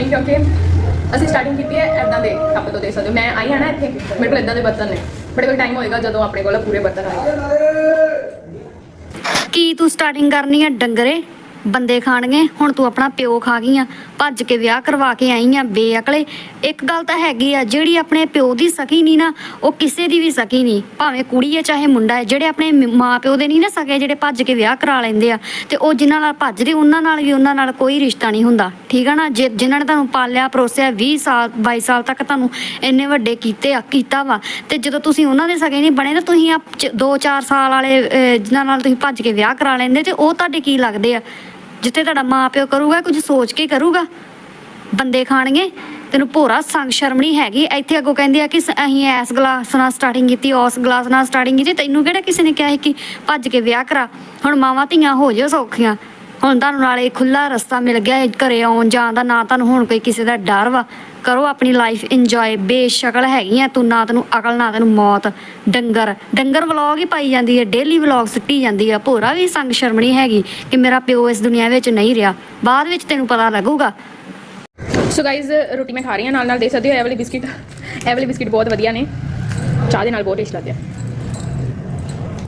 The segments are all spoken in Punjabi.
ਨਹੀਂ ਕਿਉਂਕਿ ਅਸੀਂ ਸਟਾਰਟਿੰਗ ਕੀਤੀ ਹੈ ਐਦਾਂ ਦੇ ਕੱਪ ਤੋਂ ਦੇ ਸਕਦੇ ਹੋ। ਮੈਂ ਆਈ ਹਾਂ ਨਾ ਇੱਥੇ, ਮੇਰੇ ਕੋਲ ਐਦਾਂ ਦੇ ਬਰਤਨ ਨੇ। ਬੜੇ ਕੋਲ ਟਾਈਮ ਹੋਏਗਾ ਜਦੋਂ ਆਪਣੇ ਕੋਲ ਪੂਰੇ ਬਰਤਨ ਆਏ। ਕੀ ਤੂੰ ਸਟਾਰਟਿੰਗ ਕਰਨੀ ਆ ਡੰਗਰੇ? ਬੰਦੇ ਖਾਣਗੇ ਹੁਣ ਤੂੰ ਆਪਣਾ ਪਿਓ ਖਾ ਗਈ ਆ ਭੱਜ ਕੇ ਵਿਆਹ ਕਰਵਾ ਕੇ ਆਈ ਆ ਬੇਅਕਲੇ। ਇੱਕ ਗੱਲ ਤਾਂ ਹੈਗੀ ਆ ਜਿਹੜੀ ਆਪਣੇ ਪਿਓ ਦੀ ਸਕੀ ਨਹੀਂ ਨਾ ਉਹ ਕਿਸੇ ਦੀ ਵੀ ਸਕੀ ਨਹੀਂ ਭਾਵੇਂ ਕੁੜੀ ਹੈ ਚਾਹੇ ਮੁੰਡਾ ਹੈ ਜਿਹੜੇ ਆਪਣੇ ਮ- ਮਾਂ ਪਿਓ ਦੇ ਨਹੀਂ ਨਾ ਸਕੇ ਜਿਹੜੇ ਭੱਜ ਕੇ ਵਿਆਹ ਕਰਾ ਲੈਂਦੇ ਆ ਤੇ ਉਹ ਜਿਨ੍ਹਾਂ ਨਾਲ ਭੱਜਦੇ ਉਹਨਾਂ ਨਾਲ ਵੀ ਉਹਨਾਂ ਨਾਲ ਕੋਈ ਰਿਸ਼ਤਾ ਨਹੀਂ ਹੁੰਦਾ। ਠੀਕ ਆ ਨਾ? ਜੇ ਜਿਨ੍ਹਾਂ ਨੇ ਤੁਹਾਨੂੰ ਪਾਲਿਆ ਪਰੋਸਿਆ 20 ਸਾਲ 22 ਸਾਲ ਤੱਕ ਤੁਹਾਨੂੰ ਇੰਨੇ ਵੱਡੇ ਕੀਤੇ ਆ ਕੀਤਾ ਵਾ ਤੇ ਜਦੋਂ ਤੁਸੀਂ ਉਹਨਾਂ ਦੇ ਸਕੇ ਨਹੀਂ ਬਣੇ ਤਾਂ ਤੁਸੀਂ ਆ 2-4 ਸਾਲ ਵਾਲੇ ਅਹ, ਜਿਨ੍ਹਾਂ ਨਾਲ ਤੁਸੀਂ ਭੱਜ ਕੇ ਵਿਆਹ ਕਰਾ ਲੈਂਦੇ ਤੇ ਉਹ ਤੁਹਾਡੇ ਕੀ ਲੱਗਦੇ ਆ? ਜਿੱਥੇ ਤੁਹਾਡਾ ਮਾਂ ਪਿਓ ਕਰੂਗਾ, ਕੁਝ ਸੋਚ ਕੇ ਕਰੂਗਾ। ਬੰਦੇ ਖਾਣਗੇ, ਤੈਨੂੰ ਭੋਰਾ ਸੰਗ ਸ਼ਰਮ ਨਹੀਂ ਹੈਗੀ। ਇੱਥੇ ਅੱਗੋਂ ਕਹਿੰਦੇ ਆ ਕਿ ਅਸੀਂ ਐਸ ਗਲਾਸ ਨਾਲ ਸਟਾਰਟਿੰਗ ਕੀਤੀ, ਉਸ ਗਲਾਸ ਨਾਲ ਸਟਾਰਟਿੰਗ ਕੀਤੀ। ਤੈਨੂੰ ਕਿਹੜਾ ਕਿਸੇ ਨੇ ਕਿਹਾ ਸੀ ਕਿ ਭੱਜ ਕੇ ਵਿਆਹ ਕਰਾ। ਹੁਣ ਮਾਵਾਂ ਧੀਆਂ ਹੋ ਜਿਓ ਸੌਖੀਆਂ। ਹੁਣ ਤੁਹਾਨੂੰ ਨਾਲੇ ਖੁੱਲਾ ਰਸਤਾ ਮਿਲ ਗਿਆ, ਘਰੇ ਆਉਣ ਜਾਣ ਦਾ, ਨਾ ਤੁਹਾਨੂੰ ਹੁਣ ਕੋਈ ਕਿਸੇ ਦਾ ਡਰ ਵਾ। ਕਰੋ ਆਪਣੀ ਲਾਈਫ ਇੰਜੋਏ ਬੇਸ਼ਕਲ ਹੈਗੀ ਆ ਤੂੰ ਨਾ ਤੈਨੂੰ ਅਕਲ ਨਾ ਤੈਨੂੰ ਮੌਤ। ਡੰਗਰ। ਡੰਗਰ ਵਲੌਗ ਹੀ ਪਾਈ ਜਾਂਦੀ ਹੈ। ਡੇਲੀ ਵਲੌਗ ਸਿੱਟੀ ਜਾਂਦੀ ਆ ਭੋਰਾ ਵੀ ਸੰਗ ਸ਼ਰਮ ਨਹੀਂ ਹੈਗੀ ਕਿ ਮੇਰਾ ਪਿਓ ਇਸ ਦੁਨੀਆ ਵਿੱਚ ਨਹੀਂ ਰਿਹਾ। ਬਾਅਦ ਵਿੱਚ ਤੈਨੂੰ ਪਤਾ ਲੱਗੂਗਾ। ਸੋ ਗਾਇਜ਼ ਰੋਟੀ ਮੈਂ ਖਾ ਰਹੀ ਹਾਂ। ਨਾਲ ਨਾਲ ਦੇ ਸਕਦੇ ਹੋ ਇਹ ਵਾਲੀ ਬਿਸਕਿਟ। ਇਹ ਵਾਲੀ ਬਿਸਕਿਟ ਬਹੁਤ ਵਧੀਆ ਨੇ। ਚਾਹ ਦੇ ਨਾਲ ਬਹੁਤ ਟੇਸਟ ਲੱਗਦੇ ਆ।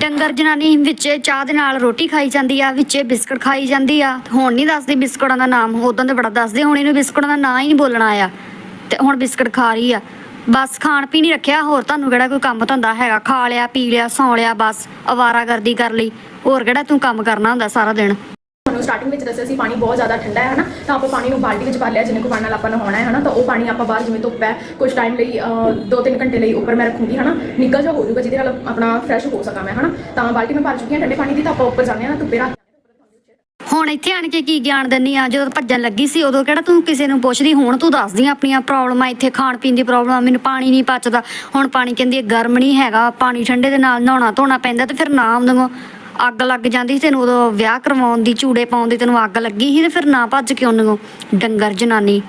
ਡੰਗਰ ਜਨਾਨੀ ਵਿੱਚੇ ਚਾਹ ਦੇ ਨਾਲ ਰੋਟੀ ਖਾਈ ਜਾਂਦੀ ਆ ਵਿੱਚੇ ਬਿਸਕਟ ਖਾਈ ਜਾਂਦੀ ਆ। ਹੁਣ ਨਹੀਂ ਦੱਸਦੀ ਬਿਸਕੁਟਾਂ ਦਾ ਨਾਮ। ਉਦੋਂ ਤੇ ਬੜਾ ਦੱਸਦੇ ਹੁਣ ਇਹਨੂੰ ਬਿਸਕੁਟਾਂ ਦਾ ਨਾਂ ਹੀ ਨਹੀਂ ਬੋਲਣਾ ਆ ਤੇ ਹੁਣ ਬਿਸਕਟ ਖਾ ਰਹੀ ਆ। ਬਸ ਖਾਣ ਪੀਣ ਹੀ ਰੱਖਿਆ, ਹੋਰ ਤੁਹਾਨੂੰ ਕਿਹੜਾ ਕੋਈ ਕੰਮ ਧੰਦਾ ਹੈਗਾ? ਖਾ ਲਿਆ, ਪੀ ਲਿਆ, ਸੌਂ ਲਿਆ, ਬਸ ਅਵਾਰਾਗਰਦੀ ਕਰ ਲਈ। ਹੋਰ ਕਿਹੜਾ ਤੂੰ ਕੰਮ ਕਰਨਾ ਹੁੰਦਾ ਸਾਰਾ ਦਿਨ? ਤੁਹਾਨੂੰ ਸਟਾਰਟਿੰਗ ਵਿੱਚ ਦੱਸਿਆ ਸੀ, ਪਾਣੀ ਬਹੁਤ ਜ਼ਿਆਦਾ ਠੰਡਾ ਹੈ, ਹਨਾ? ਤਾਂ ਆਪਾਂ ਪਾਣੀ ਨੂੰ ਬਾਲਟੀ ਵਿੱਚ ਭਰ ਲਿਆ ਜਿੰਨੇ ਕੁ ਪਾਣੀ ਨਾਲ ਆਪਾਂ ਨਹਾਉਣਾ ਹੈ, ਹਨਾ? ਤਾਂ ਉਹ ਪਾਣੀ ਆਪਾਂ ਬਾਹਰ ਜਿਵੇਂ ਧੁੱਪ ਹੈ ਕੁਝ ਟਾਈਮ ਲਈ 2-3 ਘੰਟੇ ਲਈ ਉੱਪਰ ਮੈਂ ਰੱਖੂੰਗੀ, ਹਨਾ? ਨਿੱਘਾ ਜਿਹਾ ਹੋ ਜਾਊਗਾ ਜਿਹਦੇ ਨਾਲ ਆਪਣਾ ਫਰੈਸ਼ ਹੋ ਸਕਾਂ ਮੈਂ, ਹਨਾ? ਤਾਂ ਬਾਲਟੀ ਮੈਂ ਭਰ ਚੁੱਕੀ ਹਾਂ, ਠੰਡੇ ਪਾਣੀ ਦੀ ਤਾਂ ਆਪਾਂ ਉੱਪਰ ਜਾਂਦੇ ਹਾਂ ਨਾ, ਧੁੱਪੇ ਰੱਖ ਹੁਣ ਇੱਥੇ ਆਣ ਕੇ ਕੀ ਗਿਆਨ ਦਿੰਨੀ ਆ? ਜਦੋਂ ਭੱਜਣ ਲੱਗੀ ਸੀ, ਉਦੋਂ ਕਿਹੜਾ ਤੂੰ ਕਿਸੇ ਨੂੰ ਪੁੱਛਦੀ? ਹੁਣ ਤੂੰ ਦੱਸਦੀ ਆਂ ਆਪਣੀਆਂ ਪ੍ਰੋਬਲਮਾਂ ਇੱਥੇ ਖਾਣ ਪੀਣ ਦੀ ਪ੍ਰੋਬਲਮ ਆ, ਮੈਨੂੰ ਪਾਣੀ ਨਹੀਂ ਪਚਦਾ। ਹੁਣ ਪਾਣੀ ਕਹਿੰਦੀ ਹੈ ਗਰਮ ਨਹੀਂ ਹੈਗਾ, ਪਾਣੀ ਠੰਡੇ ਦੇ ਨਾਲ ਨਹਾਉਣਾ ਧੋਣਾ ਪੈਂਦਾ ਤੇ ਫਿਰ ਨਾ ਆਉਂਦੋ ਅੱਗ ਲੱਗ ਜਾਂਦੀ ਸੀ, ਤੈਨੂੰ ਉਦੋਂ ਵਿਆਹ ਕਰਵਾਉਣ ਦੀ, ਚੂੜੇ ਪਾਉਣ ਦੀ ਤੈਨੂੰ ਅੱਗ ਲੱਗੀ ਸੀ ਤੇ ਫਿਰ ਨਾ ਭੱਜ ਕੇ ਉਹਨੂੰ ਡੰਗਰ ਜਨਾਨੀ।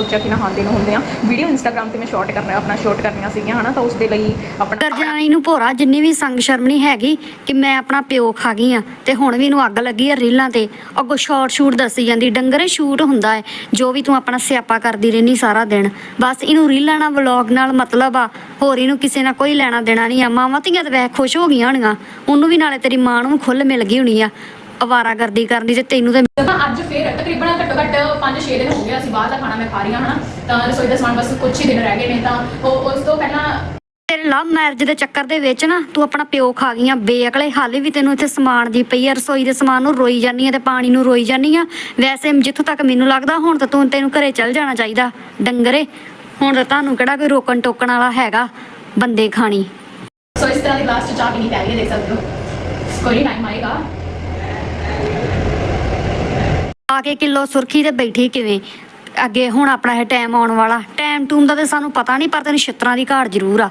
ਸੋਚਿਆ ਕਿ ਨਹਾਉਂਦੇ ਨੂੰ ਹੁੰਦੇ ਆ। ਵੀਡੀਓ ਇੰਸਟਾਗ੍ਰam ਤੇ ਮੈਂ ਸ਼ਾਰਟ ਕਰਨਾ ਆਪਣਾ ਸ਼ਾਰਟ ਕਰਨੀਆਂ ਸੀਗੀਆਂ, ਹਨਾ, ਤਾਂ ਉਸ ਦੇ ਲਈ ਆਪਣਾ ਡੰਗਰ ਨੂੰ ਭੋਰਾ, ਜਿੰਨੀ ਵੀ ਸੰਗ ਸ਼ਰਮ ਨਹੀਂ ਹੈਗੀ ਕਿ ਮੈਂ ਆਪਣਾ ਪਿਓ ਖਾ ਗਈ ਆ ਤੇ ਹੁਣ ਵੀ ਇਹਨੂੰ ਅੱਗ ਲੱਗੀ ਆ ਰੀਲਾਂ ਤੇ। ਅੱਗੋਂ ਸ਼ਾਰਟ ਸ਼ੂਟ ਦੱਸੀ ਜਾਂਦੀ, ਡੰਗਰੇ ਸ਼ੂਟ ਹੁੰਦਾ ਹੈ ਜੋ ਵੀ ਤੂੰ ਆਪਣਾ ਸਿਆਪਾ ਕਰਦੀ ਰਹਿਨੀ ਸਾਰਾ ਦਿਨ। ਬਸ ਇਹਨੂੰ ਰੀਲਾਂ ਨਾਲ ਵਲੌਗ ਨਾਲ ਮਤਲਬ ਆ, ਹੋਰ ਇਹਨੂੰ ਕਿਸੇ ਨਾਲ ਕੋਈ ਲੈਣਾ ਦੇਣਾ ਨਹੀਂ ਆ। ਮਾਵਾਂ ਧੀਆਂ ਤੇ ਵੈਸੇ ਖੁਸ਼ ਹੋ ਗਈਆਂ ਹੋਣੀਆਂ, ਉਹਨੂੰ ਵੀ ਨਾਲੇ ਤੇਰੀ ਮਾਂ ਨੂੰ ਖੁੱਲ ਮਿਲ ਗਈ ਹੋਣੀ ਆ। ਅਵਾਰਾਗਰਦੀ ਕਰਨੀ ਤੇ ਤੈਨੂੰ ਤੇ ਤਾਂ ਅੱਜ ਫੇਰ ਤਕਰੀਬਨ ਘੱਟੋ ਘੱਟ 5-6 ਦਿਨ ਹੋ ਗਏ ਅਸੀਂ ਬਾਹਰ ਦਾ ਖਾਣਾ ਮੈਂ ਖਾ ਰਹੀ ਹਾਂ ਹਨਾ? ਤਾਂ ਰਸੋਈ ਦਾ ਸਮਾਨ ਬਸ ਕੁਝ ਹੀ ਦਿਨ ਰਹਿ ਗਏ ਨੇ ਤਾਂ ਉਹ ਉਸ ਤੋਂ ਪਹਿਲਾਂ ਤੇਰੇ ਲਵ ਮੈਰਿਜ ਦੇ ਚੱਕਰ ਦੇ ਵਿੱਚ ਨਾ ਤੂੰ ਆਪਣਾ ਪਿਓ ਖਾ ਗਈਆਂ ਬੇਅਕਲੇ ਹਾਲੇ ਵੀ ਤੈਨੂੰ ਇੱਥੇ ਸਮਾਨ ਦੀ ਪਈ ਆ ਰਸੋਈ ਦੇ ਸਮਾਨ ਨੂੰ ਰੋਈ ਜਾਨੀ ਆ ਤੇ ਪਾਣੀ ਨੂੰ ਰੋਈ ਜਾਨੀ ਆ। ਵੈਸੇ ਜਿੱਥੋਂ ਤੱਕ ਮੈਨੂੰ ਲੱਗਦਾ ਹੁਣ ਤਾਂ ਤੂੰ ਤੈਨੂੰ ਘਰੇ ਚੱਲ ਜਾਣਾ ਚਾਹੀਦਾ ਡੰਗਰੇ। ਹੁਣ ਤਾਂ ਤੁਹਾਨੂੰ ਕਿਹੜਾ ਕੋਈ ਰੋਕਣ ਟੋਕਣ ਵਾਲਾ ਹੈਗਾ ਬੰਦੇ ਖਾਣੀ। ਸੋ ਇਸ ਤਰ੍ਹਾਂ ਦੀ ਗਲਾਸ ਚ ਚਾਹ ਪੀਣੀ ਪੈ ਰਹੀ ਹੈ ਦੇਖ ਸਕਦੇ ਹੋ। ਕੋਈ ਟਾਈਮ ਆਏਗਾ। ਆ ਕੇ ਕਿਲੋ ਸੁਰਖੀ ਤੇ ਬੈਠੀ ਕਿਵੇਂ? ਅੱਗੇ ਹੁਣ ਆਪਣਾ ਇਹ ਟਾਈਮ ਆਉਣ ਵਾਲਾ। ਟਾਈਮ ਟੂਮ ਦਾ ਤੇ ਸਾਨੂੰ ਪਤਾ ਨਹੀਂ, ਪਰ ਤੈਨੂੰ ਛਿੱਤਰਾਂ ਦੀ ਘਾਟ ਜ਼ਰੂਰ ਆ।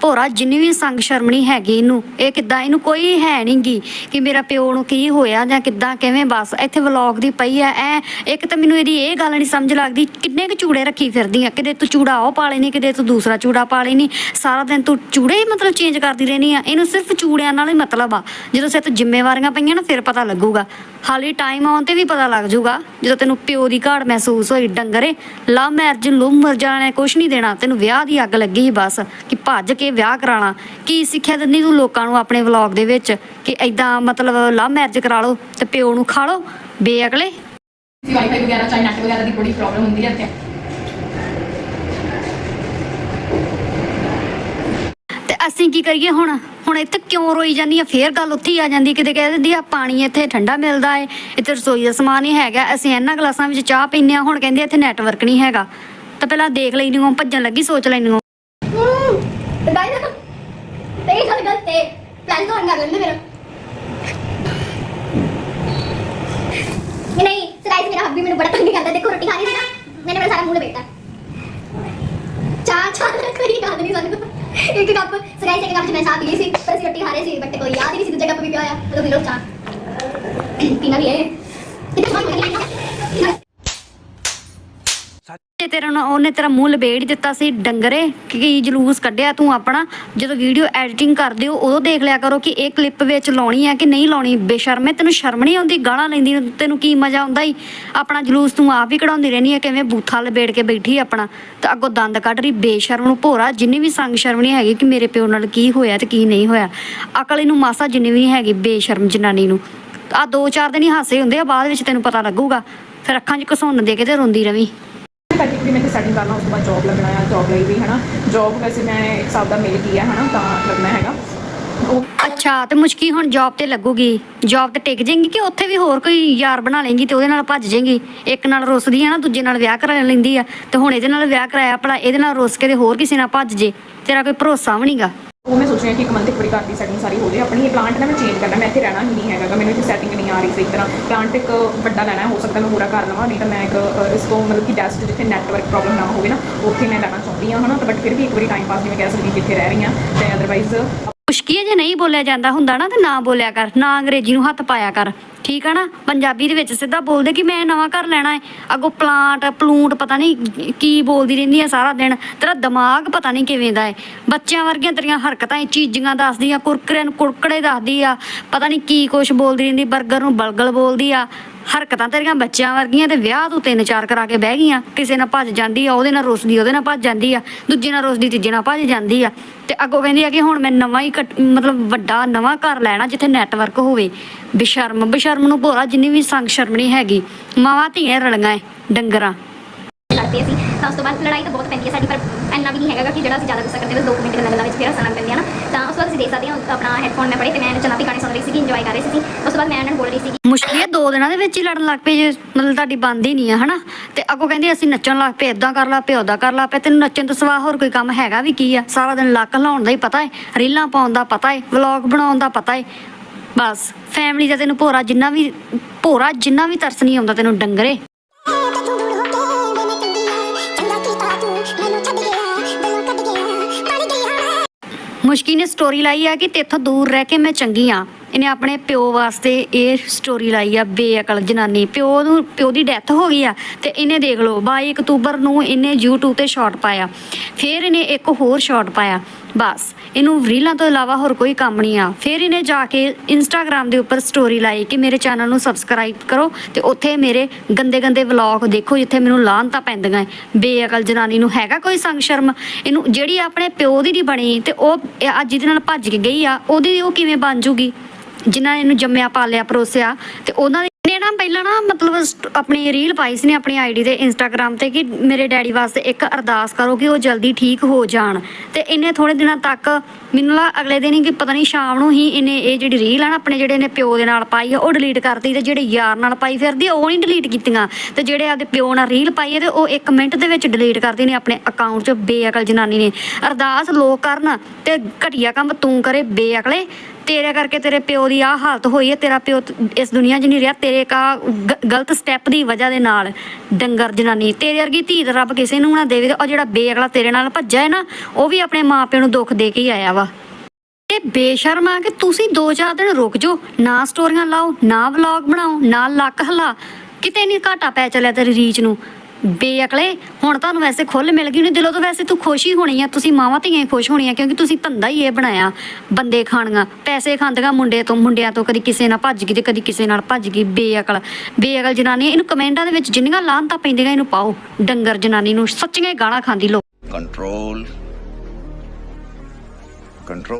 ਭੋਰਾ, ਜਿੰਨੀ ਵੀ ਸੰਗ ਸ਼ਰਮਣੀ ਹੈਗੀ ਇਹਨੂੰ, ਇਹ ਕਿੱਦਾਂ, ਇਹਨੂੰ ਕੋਈ ਹੈ ਨਹੀਂਗੀ ਕਿ ਮੇਰਾ ਪਿਓ ਨੂੰ ਕੀ ਹੋਇਆ ਜਾਂ ਕਿੱਦਾਂ, ਕਿਵੇਂ, ਬਸ, ਇੱਥੇ ਵਲੌਗ ਦੀ ਪਈ ਆ, ਐ, ਇੱਕ ਤਾਂ ਮੈਨੂੰ ਇਹਦੀ ਇਹ ਗੱਲ ਨਹੀਂ ਸਮਝ ਲੱਗਦੀ, ਕਿੰਨੇ ਕੁ ਚੂੜੇ ਰੱਖੀ ਫਿਰਦੀ ਆ? ਕਿਤੇ ਤੂੰ ਚੂੜਾ ਉਹ ਪਾ ਲੈਣੀ ਕਿਤੇ ਤੂੰ ਦੂਸਰਾ ਚੂੜਾ ਪਾ ਲੈਣੀ ਸਾਰਾ ਦਿਨ ਤੂੰ ਚੂੜੇ ਹੀ ਮਤਲਬ ਚੇਂਜ ਕਰਦੀ ਰਹਿਣੀ ਆ। ਇਹਨੂੰ ਸਿਰਫ ਚੂੜਿਆਂ ਨਾਲ ਹੀ ਮਤਲਬ ਆ। ਜਦੋਂ ਸਿਰ ਤੇ ਜ਼ਿੰਮੇਵਾਰੀਆਂ ਪਈਆਂ ਨਾ, ਫਿਰ ਪਤਾ ਲੱਗੂਗਾ। ਹਾਲੀ ਟਾਈਮ ਆਉਣ ਤੇ ਵੀ ਪਤਾ ਲੱਗ ਜਾਊਗਾ। ਜਦੋਂ ਤੈਨੂੰ ਪਿਓ ਦੀ ਘਾੜ ਮਹਿਸੂਸ ਹੋਈ ਡੰਗਰੇ ਲਵ ਮੈਰਿਜ ਲੁਮ ਮਰ ਜਾਣੇ ਕੁਛ ਨਹੀਂ ਦੇਣਾ। ਤੈਨੂੰ ਵਿਆਹ ਦੀ ਅੱਗ ਲੱਗੀ ਸੀ ਬਸ ਕਿ ਭੱਜ ਕੇ ਵਿਆਹ ਕਰਾਣਾ ਕੀ ਸਿੱਖਿਆ ਦਿੰਦੀ ਤੂੰ ਲੋਕਾਂ ਨੂੰ ਆਪਣੇ ਵਲੌਗ ਦੇ ਵਿੱਚ? ਕਿ ਐਦਾਂ ਮਤਲਬ ਲਵ ਮੈਰਿਜ ਕਰਾ ਲਓ ਤੇ ਪਿਓ ਨੂੰ ਖਾ ਲਓ ਬੇਅਕਲੇ ਵਾਈਫਾਈ ਵਗੈਰਾ ਚਾਹੇ ਨੈਟ ਵਗੈਰਾ ਦੀ ਬੜੀ ਪ੍ਰੋਬਲਮ ਹੁੰਦੀ ਹੈ ਇੱਥੇ। ਤੇ ਅਸੀਂ ਕੀ ਕਰੀਏ ਹੁਣ? ਹੁਣ ਇੱਥੇ ਕਿਉਂ ਰੋਈ ਜਾਂਦੀ ਆ? ਫੇਰ ਗੱਲ ਉੱਥੇ ਆ ਜਾਂਦੀ, ਕਿਤੇ ਕਹਿ ਦਿੰਦੀ ਆ, ਪਾਣੀ ਇੱਥੇ ਠੰਡਾ ਮਿਲਦਾ ਏ, ਇੱਥੇ ਰਸੋਈ ਦਾ ਸਮਾਨ ਹੀ ਹੈਗਾ, ਅਸੀਂ ਇਹਨਾਂ ਗਲਾਸਾਂ ਵਿੱਚ ਚਾਹ ਪੀਂਦੇ ਆ ਹੁਣ ਕਹਿੰਦੇ ਇੱਥੇ ਨੈਟਵਰਕ ਨਹੀਂ ਹੈਗਾ। ਤਾਂ ਪਹਿਲਾਂ ਦੇਖ ਲੈਣੀ ਉਹ ਭੱਜਣ ਲੱਗੀ, ਸੋਚ ਲੈਣੀ ਉਹ ਬਾਈ ਨਾ ਤੇਰੀ ਗੱਲ ਗਲਤ ਤੇ ਪਲਾਨ ਤੋਂ ਕਰ ਲੈਂਦੇ ਮੇਰਾ। ਨਹੀਂ ਸਰਾਈਸ ਮੇਰਾ ਹੱਬੀ ਮੈਨੂੰ ਬੜਾ ਤੰਗ ਕਰਦਾ, ਦੇਖੋ ਰੋਟੀ ਖਾ ਨਹੀਂ ਦੇਣਾ ਮੈਨੇ ਮੇਰਾ ਸਾਰਾ ਮੂੰਹ ਲਪੇਟਾ ਚਾਹ ਚਾਹ ਕਰੀ ਖਾ ਨਹੀਂ ਸਕਦਾ ਇੱਕ ਕੱਪ ਸਰਾਈਸ ਇੱਕ ਕੱਪ ਚ ਮੈਂ ਚਾਹ ਪੀ ਲਈ ਸੀ, ਪਰ ਅਸੀਂ ਰੋਟੀ ਖਾ ਰਹੇ ਸੀ ਬਟ ਕੋਈ ਯਾਦ ਹੀ ਨਹੀਂ ਸੀ ਦੂਜਾ ਕੱਪ ਵੀ ਪਿਆ ਹੋਇਆ। ਉਦੋਂ ਪੀ ਲਓ ਚਾਹ ਪੀਣਾ ਵੀ ਹੈ ਕਿਤੇ ਤੇ ਤੇਰਾ ਉਹਨੇ ਤੇਰਾ ਮੂੰਹ ਲਬੇੜ ਦਿੱਤਾ ਸੀ ਡੰਗਰੇ, ਕੀ ਜਲੂਸ ਕੱਢਿਆ ਤੂੰ ਆਪਣਾ। ਜਦੋਂ ਵੀਡੀਓ ਐਡੀਟਿੰਗ ਕਰਦੇ ਹੋ, ਉਦੋਂ ਦੇਖ ਲਿਆ ਕਰੋ ਕਿ ਇਹ ਕਲਿੱਪ ਵਿੱਚ ਲਾਉਣੀ ਹੈ ਕਿ ਨਹੀਂ ਲਾਉਣੀ। ਬੇਸ਼ਰਮੇ ਤੈਨੂੰ ਸ਼ਰਮ ਨਹੀਂ ਆਉਂਦੀ? ਗਾਲਾਂ ਲੈਂਦੀ ਤੈਨੂੰ ਕੀ ਮਜ਼ਾ ਆਉਂਦਾ ਈ? ਆਪਣਾ ਜਲੂਸ ਤੂੰ ਆਪ ਹੀ ਕਢਾਉਂਦੀ ਰਹਿੰਦੀ ਹੈ ਕਿਵੇਂ ਬੂਥਾ ਲਬੇੜ ਕੇ ਬੈਠੀ ਆਪਣਾ। ਤੇ ਅੱਗੋਂ ਦੰਦ ਕੱਢ ਰਹੀ, ਬੇਸ਼ਰਮ ਨੂੰ ਭੋਰਾ, ਜਿੰਨੀ ਵੀ ਸੰਗ ਸ਼ਰਮ ਨਹੀਂ ਹੈਗੀ ਕਿ ਮੇਰੇ ਪਿਓ ਨਾਲ ਕੀ ਹੋਇਆ ਤੇ ਕੀ ਨਹੀਂ ਹੋਇਆ। ਅਕਲ ਇਹਨੂੰ ਮਾਸਾ ਜਿੰਨੀ ਵੀ ਨਹੀਂ ਹੈਗੀ, ਬੇਸ਼ਰਮ ਜਨਾਨੀ ਨੂੰ। ਆ ਦੋ ਚਾਰ ਦਿਨ ਹੀ ਹਾਸੇ ਹੁੰਦੇ ਆ, ਬਾਅਦ ਵਿੱਚ ਤੈਨੂੰ ਪਤਾ ਲੱਗੂਗਾ। ਫਿਰ ਅੱਖਾਂ 'ਚ ਘਸੁੰਨ ਦੇ ਕੇ ਤੇ ਰੋਂਦੀ ਰਵੀ। ਕਰਕੇ ਕਿ ਮੈਂ ਸੈਟਿੰਗ ਕਰਨਾ, ਉਸ ਤੋਂ ਬਾਅਦ ਜੌਬ ਲੱਗਣਾ ਆ ਜੌਬ ਲਈ ਵੀ, ਹਨਾ? ਜੌਬ ਵੈਸੇ ਮੈਂ ਇੱਕ ਸਾਲ ਦਾ ਮਿਲ ਗਈ ਆ, ਹਨਾ, ਤਾਂ ਲੱਗਣਾ ਹੈਗਾ। ਅੱਛਾ, ਤੇ ਮੁਸ਼ਕੀ ਹੁਣ ਜੌਬ ਤੇ ਲੱਗੂਗੀ? ਜੌਬ ਤੇ ਟਿਕ ਜਾਏਗੀ ਕਿ ਉੱਥੇ ਵੀ ਹੋਰ ਕੋਈ ਯਾਰ ਬਣਾ ਲੇਂਗੀ ਤੇ ਉਹਦੇ ਨਾਲ ਭੱਜ ਜਾਏਗੀ ਇੱਕ ਨਾਲ ਰੁੱਸਦੀ ਆ ਨਾ, ਦੂਜੇ ਨਾਲ ਵਿਆਹ ਕਰਾ ਲੈਂਦੀ ਆ। ਤੇ ਹੁਣ ਇਹਦੇ ਨਾਲ ਵਿਆਹ ਕਰਾਇਆ, ਭਲਾ ਇਹਦੇ ਨਾਲ ਰੁੱਸ ਕੇ ਤੇ ਹੋਰ ਕਿਸੇ ਨਾਲ ਭੱਜ ਜੇ। ਤੇਰਾ ਕੋਈ ਭਰੋਸਾ ਵੀ ਨਹੀਂਗਾ ਉਹ ਮੈਂ ਸੋਚ ਰਹੀ ਹਾਂ ਕਿ ਇੱਕ ਮੰਥ ਇੱਕ ਵਾਰੀ ਘਰ ਦੀ ਸੈਟਿੰਗ ਸਾਰੀ ਹੋ ਜਾਏ ਆਪਣੀ ਇਹ ਪਲਾਂਟ ਨਾ ਮੈਂ ਚੇਂਜ ਕਰਨਾ ਮੈਂ ਇੱਥੇ ਰਹਿਣਾ ਹੀ ਨਹੀਂ ਹੈਗਾ ਗਾ, ਮੈਨੂੰ ਇੱਥੇ ਸੈਟਿੰਗ ਨਹੀਂ ਆ ਰਹੀ ਸਹੀ ਤਰ੍ਹਾਂ। ਪਲਾਂਟ ਇੱਕ ਵੱਡਾ ਲੈਣਾ ਹੈ, ਹੋ ਸਕਦਾ ਮੈਂ ਪੂਰਾ ਕਰ ਲਵਾਂ ਨਹੀਂ ਤਾਂ ਮੈਂ ਇੱਕ ਅ, ਇਸ ਤੋਂ ਮਤਲਬ ਕਿ ਡੈਸਕ ਜਿੱਥੇ ਨੈਟਵਰਕ ਪ੍ਰੋਬਲਮ ਨਾ ਹੋਵੇ ਨਾ ਉੱਥੇ ਮੈਂ ਲੈਣਾ ਚਾਹੁੰਦੀ ਹਾਂ ਹਨਾ ਤਾਂ ਬਟ ਫਿਰ ਵੀ ਇੱਕ ਵਾਰੀ ਟਾਈਮ ਪਾਸ ਜਿਵੇਂ ਕਹਿ ਸਕਦੀ ਕਿ ਇੱਥੇ ਰਹਿ ਰਹੀ ਹਾਂ ਤੇ ਅਦਰਵਾਈਜ਼ ਮੁਸ਼ਕੀ ਹੈ ਜੇ ਨਹੀਂ ਬੋਲਿਆ ਜਾਂਦਾ ਹੁੰਦਾ ਨਾ ਤੇ ਨਾ ਬੋਲਿਆ ਕਰ ਨਾ ਅੰਗਰੇਜ਼ੀ ਨੂੰ ਹੱਥ ਪਾਇਆ ਕਰ। ਠੀਕ ਆ ਨਾ? ਪੰਜਾਬੀ ਦੇ ਵਿੱਚ ਸਿੱਧਾ ਬੋਲਦੇ ਕਿ ਮੈਂ ਨਵਾਂ ਘਰ ਲੈਣਾ ਹੈ। ਅੱਗੋਂ ਪਲਾਂਟ, ਪਲੂਟ ਪਤਾ ਨਹੀਂ ਕੀ ਬੋਲਦੀ ਰਹਿੰਦੀ ਆ ਸਾਰਾ ਦਿਨ। ਤੇਰਾ ਦਿਮਾਗ ਪਤਾ ਨਹੀਂ ਕਿਵੇਂ ਦਾ ਹੈ। ਬੱਚਿਆਂ ਵਰਗੀਆਂ ਤੇਰੀਆਂ ਹਰਕਤਾਂ ਇਹ ਚੀਜ਼ੀਆਂ ਦੱਸਦੀ ਆ, ਕੁਰਕਰੇ ਨੂੰ ਕੁਰਕੜੇ ਦੱਸਦੀ ਆ। ਪਤਾ ਨਹੀਂ ਕੀ ਕੁਛ ਬੋਲਦੀ ਰਹਿੰਦੀ 버ਗਰ ਨੂੰ ਬਲਗਲ ਬੋਲਦੀ ਆ। ਹਰਕਤਾਂ ਤੇਰੀਆਂ ਬੱਚਿਆਂ ਵਰਗੀਆਂ ਤੇ ਵਿਆਹ ਤੋਂ ਤਿੰਨ ਚਾਰ ਕਰਾ ਕੇ ਬਹਿ ਗਈਆਂ। ਕਿਸੇ ਨਾਲ ਭੱਜ ਜਾਂਦੀ ਆ, ਉਹਦੇ ਨਾਲ ਰੁੱਸਦੀ, ਉਹਦੇ ਨਾਲ ਭੱਜ ਜਾਂਦੀ ਆ। ਦੂਜੇ ਨਾਲ ਰੁੱਸਦੀ, ਤੀਜੇ ਨਾਲ ਭੱਜ ਜਾਂਦੀ ਆ। ਤੇ ਅੱਗੋਂ ਕਹਿੰਦੀ ਆ ਕਿ ਹੁਣ ਮੈਂ ਨਵਾਂ ਹੀ ਕੱਟ- ਮਤਲਬ ਵੱਡਾ ਨਵਾਂ ਘਰ ਲੈਣਾ ਜਿੱਥੇ ਨੈਟਵਰਕ ਹੋਵੇ। ਬਿਸ਼ਰਮ ਬੇਸ਼ਰਮ ਨੂੰ ਭੋਰਾ ਜਿੰਨੀ ਵੀ ਸੰਗ ਸ਼ਰਮ ਨਹੀਂ ਹੈਗੀ। ਮਾਵਾਂ ਧੀਆਂ ਰਲੀਆਂ ਏ ਡੰਗਰਾਂ। ਲੜਦੇ ਅਸੀਂ। ਤਾਂ ਉਸ ਤੋਂ ਬਾਅਦ ਲੜਾਈ ਤਾਂ ਬਹੁਤ ਪੈਂਦੀ ਹੈ ਸਾਡੀ ਪਰ ਇੰਨਾ ਵੀ ਨਹੀਂ ਹੈਗਾ ਕਿ ਜਿਹੜਾ ਅਸੀਂ ਜ਼ਿਆਦਾ ਗੁੱਸਾ ਕਰਦੇ ਬਸ 2 ਮਿੰਟ ਗੱਲਾਂ ਗੱਲਾਂ ਵਿੱਚ ਫਿਰ ਹੱਸਣ ਪੈਂਦੇ ਆ ਨਾ। ਤਾਂ ਉਸ ਤੋਂ ਬਾਅਦ ਅਸੀਂ ਦੇਖ ਸਕਦੇ ਹਾਂ ਆਪਣਾ ਹੈਡਫੋਨ ਮੈਂ ਪੜੇ ਤੇ ਮੈਂ ਚਨਾਪੀ ਗਾਣੇ ਸੁਣ ਰਹੀ ਸੀ ਇੰਜੋਏ ਕਰ ਰਹੀ ਸੀ ਉਸ ਤੋਂ ਬਾਅਦ ਮੈਂ ਇਹਨਾਂ ਨੂੰ ਬੋਲ ਰਹੀ ਸੀ ਮੁਸ਼ਕਿਲ ਹੈ ਦੋ ਦਿਨਾਂ ਦੇ ਵਿੱਚ ਹੀ ਲੜਨ ਲੱਗ ਪਏ ਜੇ ਮਤਲਬ ਤੁਹਾਡੀ ਬੰਦ ਹੀ ਨਹੀਂ ਆ ਹਨਾ? ਤੇ ਅੱਗੋਂ ਕਹਿੰਦੇ ਅਸੀਂ ਨੱਚਣ ਲੱਗ ਪਏ ਇਦਾਂ ਕਰ ਲਾ ਪਏ ਉਦਾਂ ਕਰ ਲਾ ਪਏ ਤੈਨੂੰ ਨੱਚਣ ਤੋਂ ਸਿਵਾ ਹੋਰ ਕੋਈ ਕੰਮ ਹੈਗਾ ਵੀ ਕੀ ਆ? ਸਾਰਾ ਦਿਨ ਲੱਕ ਲਾਉਣ ਦਾ ਹੀ ਪਤਾ ਹੈ ਰੀਲਾਂ ਪਾਉਣ ਦਾ ਪਤਾ ਹੈ ਵਲੌਗ ਬਣਾਉਣ ਦਾ ਪਤਾ ਹੈ ਬਸ ਫੈਮਿਲੀ ਦਾ ਤੈਨੂੰ ਭੋਰਾ ਜਿੰਨਾ ਵੀ, ਭੋਰਾ ਜਿੰਨਾ ਵੀ ਤਰਸ ਨਹੀਂ ਆਉਂਦਾ ਤੈਨੂੰ ਡੰਗਰੇ। ਮੁਸ਼ਕੀ ਨੇ ਸਟੋਰੀ ਲਾਈ ਆ ਕਿ ਤੇਥੋਂ ਦੂਰ ਰਹਿ ਕੇ ਮੈਂ ਚੰਗੀ ਆ। ਇਹਨੇ ਆਪਣੇ ਪਿਓ ਵਾਸਤੇ ਇਹ ਸਟੋਰੀ ਲਾਈ ਆ ਬੇਅਕਲ ਜਨਾਨੀ। ਪਿਓ ਨੂੰ, ਪਿਓ ਦੀ ਡੈਥ ਹੋ ਗਈ ਆ ਤੇ ਇਹਨੇ ਦੇਖ ਲਓ 22 ਅਕਤੂਬਰ ਨੂੰ ਇਹਨੇ YouTube ਤੇ ਸ਼ਾਰਟ ਪਾਇਆ। ਫਿਰ ਇਹਨੇ ਇੱਕ ਹੋਰ ਸ਼ਾਰਟ ਪਾਇਆ। ਬਸ, ਇਹਨੂੰ ਰੀਲਾਂ ਤੋਂ ਇਲਾਵਾ ਹੋਰ ਕੋਈ ਕੰਮ ਨਹੀਂ ਆ। ਫਿਰ ਇਹਨੇ ਜਾ ਕੇ Instagram ਦੇ ਉੱਪਰ ਸਟੋਰੀ ਲਾਈ ਕਿ ਮੇਰੇ ਚੈਨਲ ਨੂੰ ਸਬਸਕ੍ਰਾਈਬ ਕਰੋ ਤੇ ਉੱਥੇ ਮੇਰੇ ਗੰਦੇ ਗੰਦੇ ਵਲੌਗ ਦੇਖੋ ਜਿੱਥੇ ਮੈਨੂੰ ਲਾਹਨਤਾਂ ਪੈਂਦੀਆਂ ਏ। ਬੇਅਕਲ ਜਨਾਨੀ ਨੂੰ ਹੈਗਾ ਕੋਈ ਸੰਗ ਸ਼ਰਮ? ਇਹਨੂੰ ਜਿਹੜੀ ਆਪਣੇ ਪਿਓ ਦੀ ਨਹੀਂ ਬਣੀ ਤੇ ਉਹ ਅੱਜ ਜਿਹਦੇ ਨਾਲ ਭੱਜ ਕੇ ਗਈ ਆ, ਉਹਦੀ ਉਹ ਕਿਵੇਂ ਬਣ ਜੂਗੀ? ਜਿਨ੍ਹਾਂ ਨੇ ਇਹਨੂੰ ਜੰਮਿਆ, ਪਾਲਿਆ, ਪਰੋਸਿਆ ਤੇ ਉਹਨਾਂ ਨੇ ਨਾ ਪਹਿਲਾਂ ਨਾ ਮਤਲਬ ਆਪਣੀ ਰੀਲ ਪਾਈ ਸੀ ਨੇ ਆਪਣੀ ਆਈਡੀ ਤੇ ਇੰਸਟਾਗ੍ਰam ਤੇ ਕਿ ਮੇਰੇ ਡੈਡੀ ਵਾਸਤੇ ਇੱਕ ਅਰਦਾਸ ਕਰੋ ਕਿ ਉਹ ਜਲਦੀ ਠੀਕ ਹੋ ਜਾਣ। ਤੇ ਇਹਨੇ ਥੋੜੇ ਦਿਨਾਂ ਤੱਕ ਮੈਨੂੰ ਲਾ ਅਗਲੇ ਦਿਨ ਹੀ ਕਿ ਪਤਾ ਨਹੀਂ ਸ਼ਾਮ ਨੂੰ ਹੀ ਇਹਨੇ ਇਹ ਜਿਹੜੀ ਰੀਲ ਆ ਨਾ ਆਪਣੇ ਜਿਹੜੇ ਨੇ ਪਿਓ ਦੇ ਨਾਲ ਪਾਈ ਆ, ਉਹ ਡਿਲੀਟ ਕਰਤੀ ਤੇ ਜਿਹੜੇ ਯਾਰ ਨਾਲ ਪਾਈ ਫਿਰਦੀ ਉਹ ਨਹੀਂ ਡਿਲੀਟ ਕੀਤੀਆਂ। ਤੇ ਜਿਹੜੇ ਆਪਦੇ ਪਿਓ ਨਾਲ ਰੀਲ ਪਾਈ ਹੈ ਤੇ ਉਹ 1 ਮਿੰਟ ਦੇ ਵਿੱਚ ਡਿਲੀਟ ਕਰਦੀ ਨੇ ਆਪਣੇ ਅਕਾਊਂਟ 'ਚ ਬੇਅਕਲ ਜਨਾਨੀ ਨੇ। ਅਰਦਾਸ ਲੋਕ ਕਰਨ ਤੇ ਘਟੀਆ ਕੰਮ ਤੂੰ ਕਰੇ ਬੇਅਕਲੇ ਤੇਰੇ ਕਰਕੇ ਤੇਰੇ ਪਿਓ ਦੀ ਆ ਹਾਲਤ ਹੋਈ ਹੈ, ਤੇਰਾ ਪਿਓ ਇਸ ਦੁਨੀਆ 'ਚ ਨਹੀਂ ਰਿਹਾ, ਤੇਰੇ ਕਾ ਗਲਤ ਸਟੈਪ ਦੀ ਵਜ੍ਹਾ ਦੇ ਨਾਲ, ਡੰਗਰ, ਜਨਾਨੀ, ਤੇਰੇ ਵਰਗੀ ਧੀ ਤਾਂ ਰੱਬ ਕਿਸੇ ਨੂੰ ਨਾ ਦੇਵੇ ਉਹ ਜਿਹੜਾ ਬੇਅਗਲਾ ਤੇਰੇ ਨਾਲ ਭੱਜਾ ਹੈ ਨਾ, ਉਹ ਵੀ ਆਪਣੇ ਮਾਪਿਆਂ ਨੂੰ ਦੁੱਖ ਦੇ ਕੇ ਹੀ ਆਇਆ ਵਾ। ਇਹ ਬੇਸ਼ਰਮ ਆ ਕਿ ਤੁਸੀਂ 2-4 ਦਿਨ ਰੁਕ ਜਾਓ, ਨਾ ਸਟੋਰੀਆਂ ਲਾਓ, ਨਾ ਵਲੌਗ ਬਣਾਓ, ਨਾ ਲੱਕ ਹਲਾ। ਕਿਤੇ ਨਹੀਂ ਘਾਟਾ ਪੈ ਚੱਲਿਆ ਤੇਰੀ ਰੀਚ ਨੂੰ। ਬੇਅਕਲੇ, ਹੁਣ ਤੁਹਾਨੂੰ ਵੈਸੇ ਖੁੱਲ ਮਿਲ ਗਈ ਨੇ ਦਿਲੋਂ ਤੋਂ ਵੈਸੇ ਤੂੰ ਖੁਸ਼ ਹੀ ਹੋਣੀ ਆ, ਤੁਸੀਂ ਮਾਵਾਂ ਧੀਆਂ ਹੀ ਖੁਸ਼ ਹੋਣੀਆਂ, ਕਿਉਂਕਿ ਤੁਸੀਂ ਧੰਦਾ ਹੀ ਇਹ ਬਣਾਇਆ, ਬੰਦੇ ਖਾਣੀਆਂ, ਪੈਸੇ ਖਾਂਦੀਆਂ ਮੁੰਡੇ ਤੋਂ, ਮੁੰਡਿਆਂ ਤੋਂ, ਕਦੀ ਕਿਸੇ ਨਾਲ ਭੱਜ ਗਈ ਤੇ ਕਦੀ ਕਿਸੇ ਨਾਲ ਭੱਜ ਗਈ, ਬੇਅਕਲ ਬੇਅਕਲ ਜਨਾਨੀ, ਇਹਨੂੰ ਕਮੈਂਟਾਂ ਦੇ ਵਿੱਚ ਜਿੰਨੀਆਂ ਲਾਹਨਤਾਂ ਪੈਂਦੀਆਂ, ਇਹਨੂੰ ਪਾਓ, ਡੰਗਰ ਜਨਾਨੀ ਨੂੰ, ਸੱਚੀਆਂ ਹੀ ਗਾਲਾਂ ਖਾਂਦੀ, ਲੋ control control